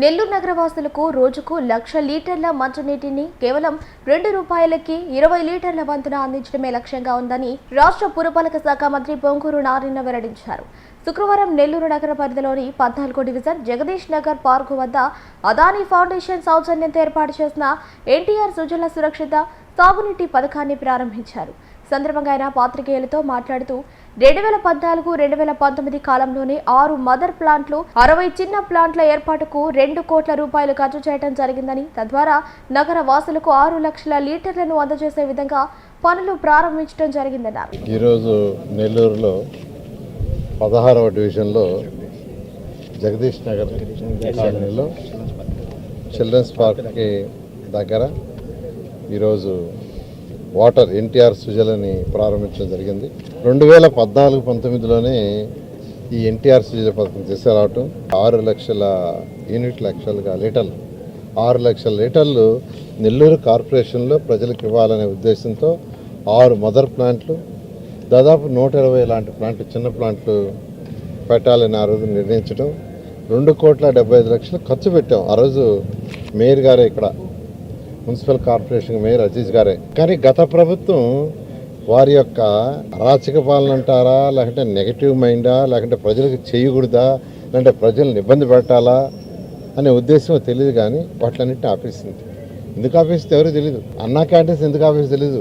నెల్లూరు నగరవాసులకు రోజుకు లక్ష లీటర్ల మంచినీటిని కేవలం రెండు రూపాయలకి ఇరవై లీటర్ల వంతున అందించడమే లక్ష్యంగా ఉందని రాష్ట్ర పురపాలక శాఖ మంత్రి పొంగూరు నారాయణ వెల్లడించారు. శుక్రవారం నెల్లూరు నగర పరిధిలోని పద్నాలుగో డివిజన్ జగదీష్ నగర్ పార్కు వద్ద అదానీ ఫౌండేషన్ సౌజన్యంతో ఏర్పాటు చేసిన ఎన్టీఆర్ సుజల సురక్షిత సాగునీటి పథకాన్ని ప్రారంభించారు. సందర్భంగా ఆయన పాత్రికేయులతో మాట్లాడుతూ రెండు వేల పద్నాలుగు రెండు వేల పంతొమ్మిది కాలంలోనే ఆరు మదర్ ప్లాంట్లు అరవై చిన్న ప్లాంట్ల ఏర్పాటుకు రెండు కోట్ల రూపాయలు ఖర్చు చేయడం జరిగిందని తద్వారా నగర వాసులకు ఆరు లక్షల లీటర్లను అందజేసే విధంగా పనులు ప్రారంభించడం జరిగిందన్నారు. ఈరోజు నెల్లూరులో పదహారవ డివిజన్లో జగదీష్ నగర్ కాలనీలో చిల్డ్రన్స్ పార్క్కి దగ్గర ఈరోజు వాటర్ ఎన్టీఆర్ సుజలని ప్రారంభించడం జరిగింది. రెండు వేల పద్నాలుగు పంతొమ్మిదిలోనే ఈ ఎన్టీఆర్ సుజల పథకం తీసుకురావటం ఆరు లక్షల యూనిట్ లక్షలుగా లీటర్లు. ఆరు లక్షల లీటర్లు నెల్లూరు కార్పొరేషన్లో ప్రజలకు ఇవ్వాలనే ఉద్దేశంతో ఆరు మదర్ ప్లాంట్లు దాదాపు నూట ఇరవై లాంటి ప్లాంట్లు చిన్న ప్లాంట్లు పెట్టాలని ఆ రోజు నిర్ణయించడం రెండు కోట్ల డెబ్బై ఐదు లక్షలు ఖర్చు పెట్టాం. ఆ రోజు మేయర్ గారే ఇక్కడ మున్సిపల్ కార్పొరేషన్ మేయర్ అజీజ్ గారే. కానీ గత ప్రభుత్వం వారి యొక్క అరాచక పాలన అంటారా లేకుంటే నెగటివ్ మైండా లేకుంటే ప్రజలకు చేయకూడదా లేదంటే ప్రజలను ఇబ్బంది పెట్టాలా అనే ఉద్దేశం తెలియదు కానీ వాటిలన్నింటినీ ఆపేసింది. ఎందుకు ఆపేస్తే ఎవరు తెలియదు అన్నా క్యాంటీన్స్ ఎందుకు ఆపేసి తెలియదు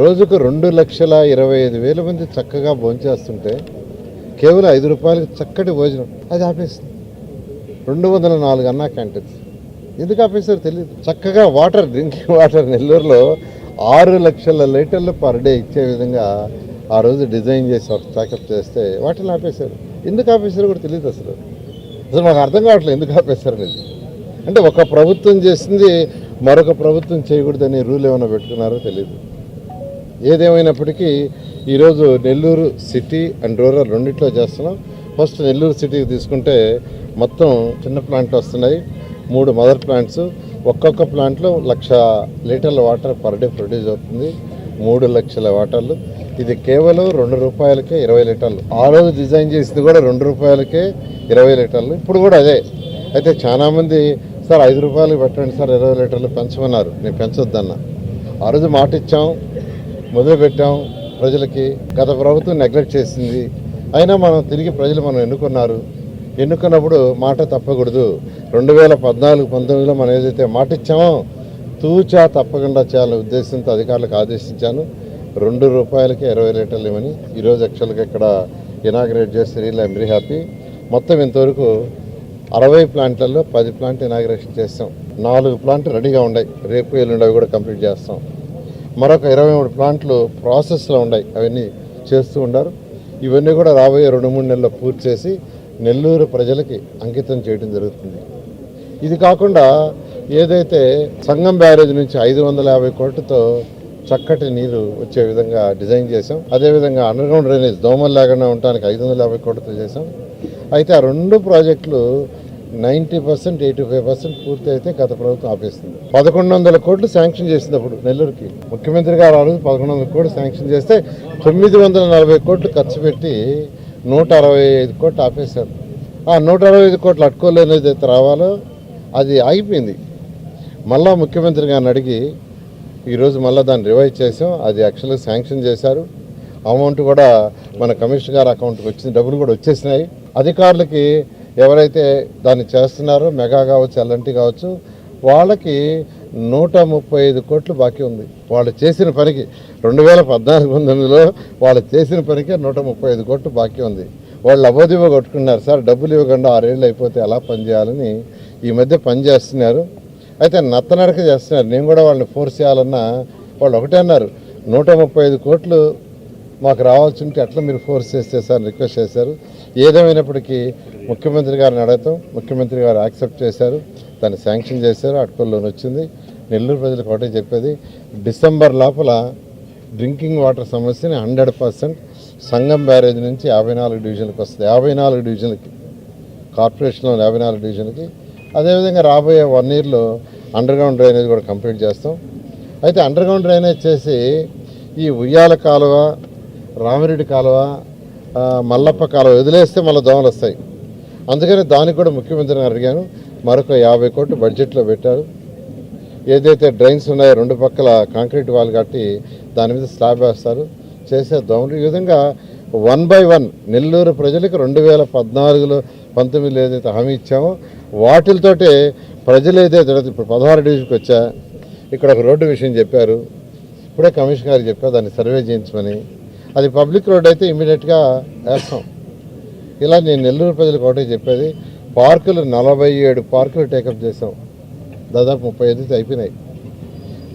రోజుకు రెండు లక్షల ఇరవై ఐదు వేల మంది చక్కగా భోంచేస్తుంటే కేవలం ఐదు రూపాయలకి చక్కటి భోజనం. అది ఆపేసింది. రెండు వందల నాలుగు అన్నా క్యాంటీన్స్. ఎందుకు ఆపేసారో తెలియదు చక్కగా వాటర్ డ్రింకింగ్ వాటర్ నెల్లూరులో ఆరు లక్షల లీటర్లు పర్ డే ఇచ్చే విధంగా ఆ రోజు డిజైన్ చేసి ప్యాకప్ చేస్తే వాటిని ఆపేశారు. ఎందుకు ఆపేశారో కూడా తెలియదు అసలు. అసలు మాకు అర్థం కావట్లేదు ఎందుకు ఆపేశారు అనేది. అంటే ఒక ప్రభుత్వం చేసింది మరొక ప్రభుత్వం చేయకూడదని రూల్ ఏమైనా పెట్టుకున్నారో తెలియదు ఏదేమైనప్పటికీ ఈరోజు నెల్లూరు సిటీ అండ్ రూరల్ రెండిట్లో చేస్తున్నాం. ఫస్ట్ నెల్లూరు సిటీకి తీసుకుంటే మొత్తం చిన్న ప్లాంట్లు వస్తున్నాయి. మూడు మదర్ ప్లాంట్స్ ఒక్కొక్క ప్లాంట్లో లక్ష లీటర్ల వాటర్ పర్ డే ప్రొడ్యూస్ అవుతుంది. మూడు లక్షల వాటర్లు. ఇది కేవలం రెండు రూపాయలకే ఇరవై లీటర్లు. ఆ రోజు డిజైన్ చేసింది కూడా రెండు రూపాయలకే ఇరవై లీటర్లు. ఇప్పుడు కూడా అదే. అయితే చాలామంది సార్ ఐదు రూపాయలు పెట్టండి సార్ ఇరవై లీటర్లు పెంచమన్నారు. నేను పెంచొద్దన్న. ఆ రోజు మాట ఇచ్చాం మొదలుపెట్టాం ప్రజలకి. గత ప్రభుత్వం నెగ్లెక్ట్ చేసింది. అయినా మనం తిరిగి ప్రజలు మనం ఎన్నుకున్నారు? ఎన్నుకున్నప్పుడు మాట తప్పకూడదు. రెండు వేల పద్నాలుగు పంతొమ్మిదిలో మనం ఏదైతే మాట ఇచ్చామో తూచా తప్పకుండా చేయాలనే ఉద్దేశంతో అధికారులకు ఆదేశించాను. రెండు రూపాయలకి ఇరవై లీటర్లు ఇవ్వని ఈరోజు యాక్చువల్గా ఇక్కడ ఇనాగ్రేట్ చేస్తే రీల్ ఐమ్ వెరీ హ్యాపీ మొత్తం ఇంతవరకు అరవై ప్లాంట్లలో పది ప్లాంట్ ఇనాగ్రేషన్ చేస్తాం. నాలుగు ప్లాంట్ రెడీగా ఉన్నాయి. రేపు ఎల్లుండి అవి కూడా కంప్లీట్ చేస్తాం. మరొక ఇరవై మూడు ప్లాంట్లు ప్రాసెస్లో ఉన్నాయి. అవన్నీ చేస్తూ ఉన్నారు. ఇవన్నీ కూడా రాబోయే రెండు మూడు నెలల్లో పూర్తి చేసి నెల్లూరు ప్రజలకి అంకితం చేయడం జరుగుతుంది. ఇది కాకుండా ఏదైతే సంగం బ్యారేజ్ నుంచి ఐదు వందల యాభై కోట్లతో చక్కటి నీరు వచ్చే విధంగా డిజైన్ చేసాం అదేవిధంగా అండర్గ్రౌండ్ డ్రైనేజ్ దోమలు లేకుండా ఉండడానికి ఐదు వందల యాభై కోట్లతో చేసాం అయితే ఆ రెండు ప్రాజెక్టులు ninety percent eighty five percent పూర్తి అయితే గత ప్రభుత్వం ఆపేస్తుంది పదకొండు వందల కోట్లు శాంక్షన్ చేసింది అప్పుడు నెల్లూరుకి ముఖ్యమంత్రి గారు ఆ రోజు పదకొండు వందల కోట్లు శాంక్షన్ చేస్తే తొమ్మిది వందల నలభై కోట్లు ఖర్చు పెట్టి నూట అరవై ఐదు కోట్లు ఆపేశారు. ఆ నూట అరవై ఐదు కోట్లు అట్టుకోలేని రావాలో అది ఆగిపోయింది. మళ్ళా ముఖ్యమంత్రి గారిని అడిగి ఈరోజు మళ్ళీ దాన్ని రివైజ్ చేసాం అది యాక్చువల్గా శాంక్షన్ చేశారు. అమౌంట్ కూడా మన కమిషనర్ గారి అకౌంట్కి వచ్చింది డబ్బులు కూడా వచ్చేసినాయి. అధికారులకి ఎవరైతే దాన్ని చేస్తున్నారో మెగా కావచ్చు ఎల్ఎన్టీ కావచ్చు వాళ్ళకి నూట ముప్పై ఐదు కోట్లు బాకీ ఉంది. వాళ్ళు చేసిన పనికి రెండు వేల పద్నాలుగు పంతొమ్మిదిలో వాళ్ళు చేసిన పనికి నూట ముప్పై ఐదు కోట్లు బాకీ ఉంది. వాళ్ళు అబోదివ్వ కొట్టుకున్నారు సార్ డబ్బులు ఇవ్వకుండా ఆరేళ్ళు అయిపోతే ఎలా పని చేయాలని ఈ మధ్య పని చేస్తున్నారు. అయితే నత్తనడక చేస్తున్నారు. నేను కూడా వాళ్ళని ఫోర్స్ చేయాలన్నా వాళ్ళు ఒకటే అన్నారు. నూట ముప్పై ఐదు కోట్లు మాకు రావాల్సి ఉంటే అట్లా మీరు ఫోర్స్ చేస్తే సార్ రిక్వెస్ట్ చేశారు? ఏదేమైనప్పటికీ ముఖ్యమంత్రి గారిని అడగటం ముఖ్యమంత్రి గారు యాక్సెప్ట్ చేశారు. దాన్ని శాంక్షన్ చేశారు అటుకోల్లోని వచ్చింది. నెల్లూరు ప్రజలకు ఒకటే చెప్పేది డిసెంబర్ లోపల డ్రింకింగ్ వాటర్ సమస్యని హండ్రెడ్ పర్సెంట్ సంగం బ్యారేజ్ నుంచి యాభై నాలుగు డివిజన్లకు వస్తుంది. యాభై నాలుగు డివిజన్లకి కార్పొరేషన్లో యాభై నాలుగు డివిజన్కి అదేవిధంగా రాబోయే వన్ ఇయర్లో అండర్గ్రౌండ్ డ్రైనేజ్ కూడా కంప్లీట్ చేస్తాం. అయితే అండర్గ్రౌండ్ డ్రైనేజ్ చేసి ఈ ఉయ్యాల కాలువ రామిరెడ్డి కాలువ మల్లప్ప కాలువ వదిలేస్తే మళ్ళీ దోమలు వస్తాయి. అందుకని దానికి కూడా ముఖ్యమంత్రిని అడిగాను మరొక యాభై కోట్లు బడ్జెట్లో పెట్టారు. ఏదైతే డ్రైన్స్ ఉన్నాయో రెండు పక్కల కాంక్రీట్ వాల్ కట్టి దాని మీద స్లాబ్ వేస్తారు. చేసే దోమలు ఈ విధంగా వన్ బై వన్ నెల్లూరు ప్రజలకు రెండు వేల పద్నాలుగులో పంతొమ్మిదిలో ఏదైతే హామీ ఇచ్చామో వాటితోటే ప్రజలు ఏదైతే ఇప్పుడు పదహారు డివిజన్కి వచ్చా ఇక్కడ ఒక రోడ్డు విషయం చెప్పారు. ఇప్పుడే కమిషనర్ గారు చెప్పారు దాన్ని సర్వే చేయించమని. అది పబ్లిక్ రోడ్ అయితే ఇమీడియట్గా వేస్తాం. ఇలా నేను నెల్లూరు ప్రజలకు ఒకటే చెప్పేది పార్కులు నలభై ఏడు పార్కులు టేకప్ చేసాం దాదాపు ముప్పై ఐదు అయిపోయినాయి.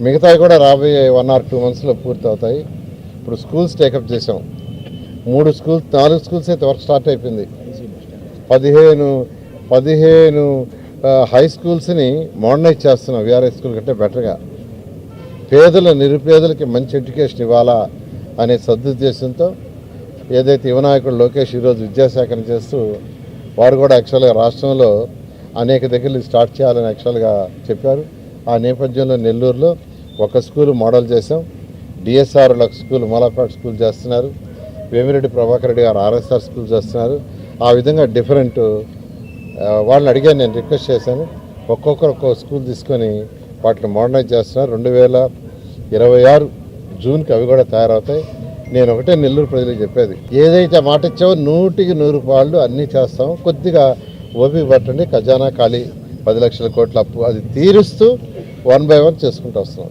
మిగతావి కూడా రాబోయే వన్ ఆర్ టూ మంత్స్లో పూర్తి అవుతాయి ఇప్పుడు స్కూల్స్ టేకప్ చేసాం మూడు స్కూల్స్ నాలుగు స్కూల్స్ అయితే వర్క్ స్టార్ట్ అయిపోయింది. పదిహేను పదిహేను హై స్కూల్స్ని మోడర్నైజ్ చేస్తున్నాం. విఆర్ఐ స్కూల్ కంటే బెటర్గా. పేదల నిరుపేదలకి మంచి ఎడ్యుకేషన్ ఇవ్వాలా అనే సదుద్దేశంతో ఏదైతే యువనాయకుడు లోకేష్ ఈరోజు విద్యాశాఖను చేస్తూ వారు కూడా యాక్చువల్గా రాష్ట్రంలో అనేక దగ్గరలు స్టార్ట్ చేయాలని యాక్చువల్గా చెప్పారు. ఆ నేపథ్యంలో నెల్లూరులో ఒక స్కూల్ మోడల్ చేసాం డిఎస్ఆర్ ఒక స్కూల్ మలాపేట స్కూల్ చేస్తున్నారు. వేమిరెడ్డి ప్రభాకర్ రెడ్డి గారు ఆర్ఎస్ఆర్ స్కూల్ చేస్తున్నారు. ఆ విధంగా డిఫరెంట్ వాళ్ళని అడిగాను నేను రిక్వెస్ట్ చేశాను. ఒక్కొక్కరు ఒక్కొక్క స్కూల్ తీసుకొని వాటిని మోడర్నైజ్ చేస్తున్నారు. రెండు వేల ఇరవై ఆరు జూన్కి అవి కూడా తయారవుతాయి. నేను ఒకటే నెల్లూరు ప్రజలకు చెప్పేది. ఏదైతే మాట ఇచ్చావో నూటికి నూరు పాళ్ళు అన్నీ చేస్తాం. కొద్దిగా ఓపిక పట్టండి ఖజానా ఖాళీ పది లక్షల కోట్ల అప్పు అది తీరుస్తూ వన్ బై వన్ చేసుకుంటూ వస్తున్నాం.